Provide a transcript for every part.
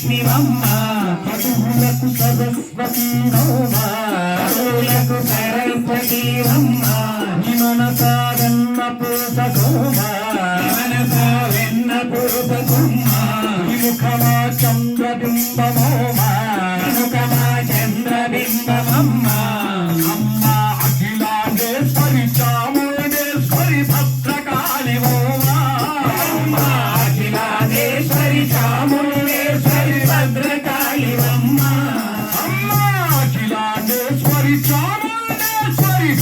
భాగ్యముల మహాలక్ష్మివమ్మ చదువులకు సరస్వతీరమ్మ చదువులకు సరస్వతీవమ్మ నీ మనసాగన్న పూసకోమ మనస వెన్న పూసకుమ్మ విముఖమా చంద్రబింబమోమ కనుకమా చంద్రబింబమమ్మ అమ్మ అఖిలాండేశ్వరి చాముండేశ్వరి భద్రకాళి అమ్మ అఖిలాండేశ్వరి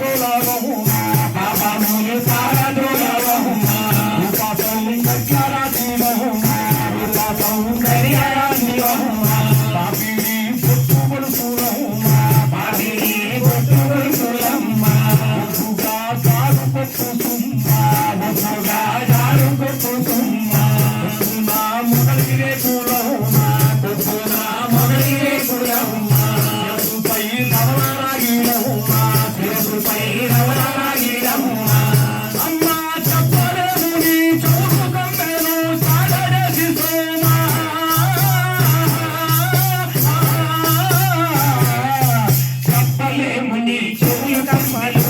కొడుకుమమ్మ Tá capaz.